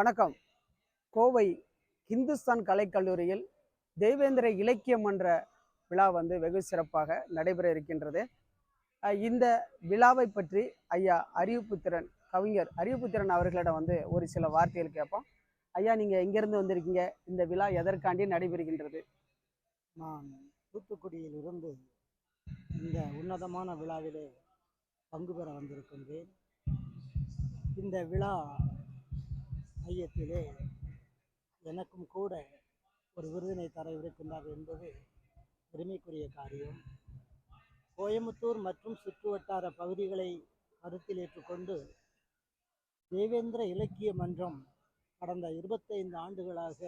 வணக்கம். கோவை இந்துஸ்தான் கலைக்கல்லூரியில் தெய்வேந்திர இலக்கியம் என்ற விழா வந்து வெகு சிறப்பாக நடைபெற இருக்கின்றது. இந்த விழாவை பற்றி ஐயா அறிவுப்புத்திரன் கவிஞர் அறிவுப்புத்திரன் அவர்களிடம் வந்து ஒரு சில வார்த்தைகள் கேட்போம். ஐயா நீங்கள் எங்கேருந்து வந்திருக்கீங்க? இந்த விழா எதற்காண்டி நடைபெறுகின்றது? நான் தூத்துக்குடியிலிருந்து இந்த உன்னதமான விழாவிலே பங்கு பெற வந்திருக்கின்றேன். இந்த விழா மையத்திலே எனக்கும் கூட ஒரு விருதினை தர இருக்கின்றார் என்பது பெருமைக்குரிய காரியம். கோயம்புத்தூர் மற்றும் சுற்றுவட்டார பகுதிகளை கருத்தில் ஏற்றுக்கொண்டு தேவேந்திர இலக்கிய மன்றம் கடந்த இருபத்தைந்து ஆண்டுகளாக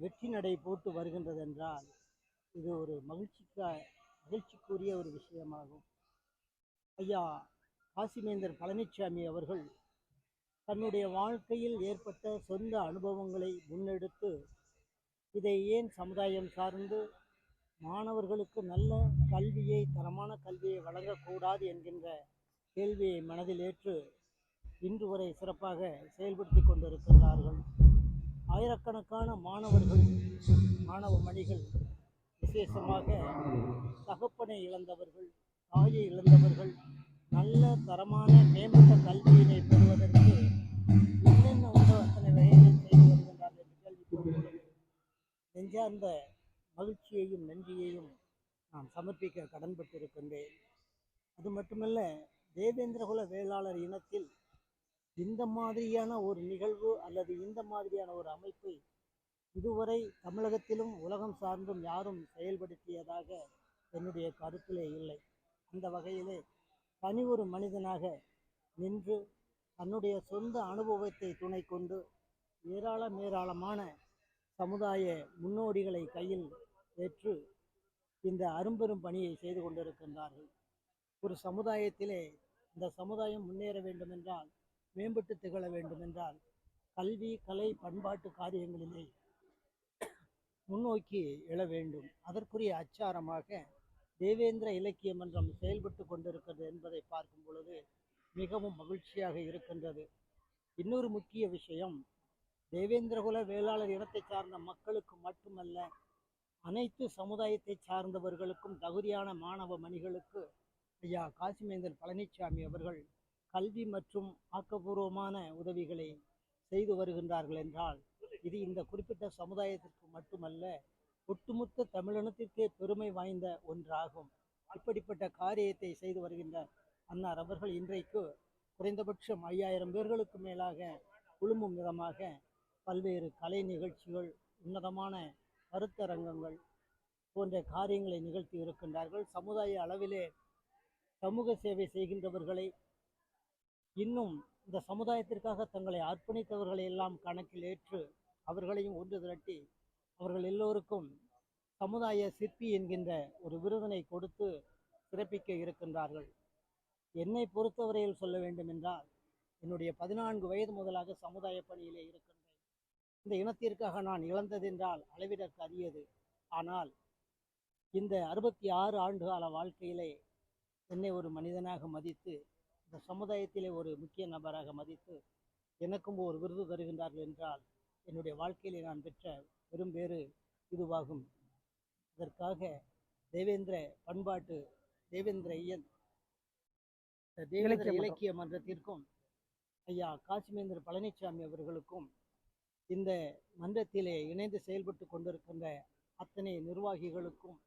வெற்றி நடை போட்டு வருகின்றது என்றால் இது ஒரு மகிழ்ச்சிக்கா மகிழ்ச்சிக்குரிய ஒரு விஷயமாகும். ஐயா காசிமேந்தர் பழனிசாமி அவர்கள் தன்னுடைய வாழ்க்கையில் ஏற்பட்ட சொந்த அனுபவங்களை முன்னெடுத்து இதை ஏன் சமுதாயம் சார்ந்து மாணவர்களுக்கு நல்ல கல்வியை தரமான கல்வியை வழங்கக்கூடாது என்கின்ற கேள்வியை மனதில் ஏற்று இன்று வரை சிறப்பாக செயல்படுத்தி கொண்டிருக்கின்றார்கள். ஆயிரக்கணக்கான மாணவர்கள் மாணவ மணிகள் விசேஷமாக தகப்பனை இழந்தவர்கள் தாயை இழந்தவர்கள் நல்ல தரமான மேம்பட்ட கல்வியினை பெற நெஞ்சார்ந்த மகிழ்ச்சியையும் நன்றியையும் நான் சமர்ப்பிக்க கடன்பட்டிருக்கின்றேன். அது மட்டுமல்ல தேவேந்திரகுல வேளாளர் இனத்தில் இந்த மாதிரியான ஒரு நிகழ்வு அல்லது இந்த மாதிரியான ஒரு அமைப்பை இதுவரை தமிழகத்திலும் உலகம் சார்ந்தும் யாரும் செயல்படுத்தியதாக என்னுடைய கருத்திலே இல்லை. அந்த வகையிலே தனி ஒரு மனிதனாக நின்று தன்னுடைய சொந்த அனுபவத்தை துணை கொண்டு ஏராளம் ஏராளமான சமுதாய முன்னோடிகளை கையில் ஏற்று இந்த அரும்பெரும் பணியை செய்து கொண்டிருக்கின்றார்கள். ஒரு சமுதாயத்திலே இந்த சமுதாயம் முன்னேற வேண்டுமென்றால் மேம்பட்டு திகழ வேண்டுமென்றால் கல்வி கலை பண்பாட்டு காரியங்களிலே முன்னோக்கி எழ வேண்டும். அதற்குரிய அச்சாரமாக தேவேந்திர இலக்கிய மன்றம் செயல்பட்டு கொண்டிருக்கிறது என்பதை பார்க்கும் பொழுது மிகவும் மகிழ்ச்சியாக இருக்கின்றது. இன்னொரு முக்கிய விஷயம் தேவேந்திரகுல வேளாளர் இனத்தை சார்ந்த மக்களுக்கு மட்டுமல்ல அனைத்து சமுதாயத்தை சார்ந்தவர்களுக்கும் தகுதியான மாணவ மணிகளுக்கு ஐயா காசிமேந்தர் பழனிசாமி அவர்கள் கல்வி மற்றும் ஆக்கப்பூர்வமான உதவிகளை செய்து வருகின்றார்கள் என்றால் இது இந்த குறிப்பிட்ட சமுதாயத்திற்கு மட்டுமல்ல ஒட்டுமொத்த தமிழினத்திற்கே பெருமை வாய்ந்த ஒன்றாகும். இப்படிப்பட்ட காரியத்தை செய்து வருகின்ற அன்னார் அவர்கள் இன்றைக்கு குறைந்தபட்சம் ஐயாயிரம் பேர்களுக்கு மேலாக குழுமும் விதமாக பல்வேறு கலை நிகழ்ச்சிகள் உன்னதமான கருத்தரங்கங்கள் போன்ற காரியங்களை நிகழ்த்தி இருக்கின்றார்கள். சமுதாய அளவிலே சமூக சேவை செய்கின்றவர்களை இன்னும் இந்த சமுதாயத்திற்காக தங்களை அர்ப்பணித்தவர்களை எல்லாம் கணக்கில் ஏற்று அவர்களையும் ஒன்று திரட்டி அவர்கள் எல்லோருக்கும் சமுதாய சிற்பி என்கின்ற ஒரு விருதினை கொடுத்து சிறப்பிக்க இருக்கின்றார்கள். என்னை பொறுத்தவரையில் சொல்ல வேண்டும் என்றால் என்னுடைய பதினான்கு வயது முதலாக சமுதாய பணியிலே இருக்கின்ற இந்த இனத்திற்காக நான் இழந்ததென்றால் அளவிடற்கு அரியது ஆனால் இந்த அறுபத்தி ஆறு ஆண்டு கால வாழ்க்கையிலே என்னை ஒரு மனிதனாக மதித்து இந்த சமுதாயத்திலே ஒரு முக்கிய நபராக மதித்து எனக்கும் ஒரு விருது தருகின்றார்கள் என்றால் என்னுடைய வாழ்க்கையிலே நான் பெற்ற பெரும் பேறு இதுவாகும் இதற்காக தேவேந்திர பண்பாட்டு தேவேந்திர இயல் தேவேந்திர. இலக்கிய மன்றத்திற்கும் ஐயா காசிமேந்திர பழனிசாமி அவர்களுக்கும் இந்த மன்றத்திலே இணைந்து செயல்பட்டு கொண்டிருக்கின்ற அத்தனை நிர்வாகிகளுக்கும்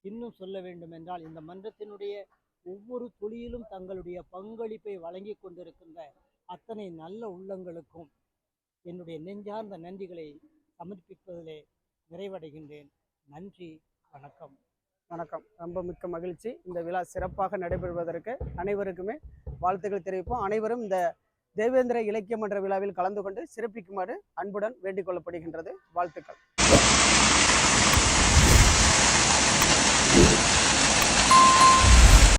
இன்னும் சொல்ல வேண்டும் என்றால் இந்த மன்றத்தினுடைய ஒவ்வொரு துளியிலும் தங்களுடைய பங்களிப்பை வழங்கி கொண்டிருக்கின்ற அத்தனை நல்ல உள்ளங்களுக்கும் என்னுடைய நெஞ்சார்ந்த நன்றிகளை சமர்ப்பிப்பதிலே நிறைவடைகின்றேன். நன்றி வணக்கம். வணக்கம். ரொம்ப மிக்க மகிழ்ச்சி. இந்த விழா சிறப்பாக நடைபெறுவதற்கு அனைவருக்குமே வாழ்த்துக்கள் தெரிவிப்போம். அனைவரும் இந்த தேவேந்திர இலக்கிய மன்ற விழாவில் கலந்து கொண்டு சிறப்பிக்குமாறு அன்புடன் வேண்டிக் கொள்ளப்படுகின்றது வாழ்த்துக்கள்.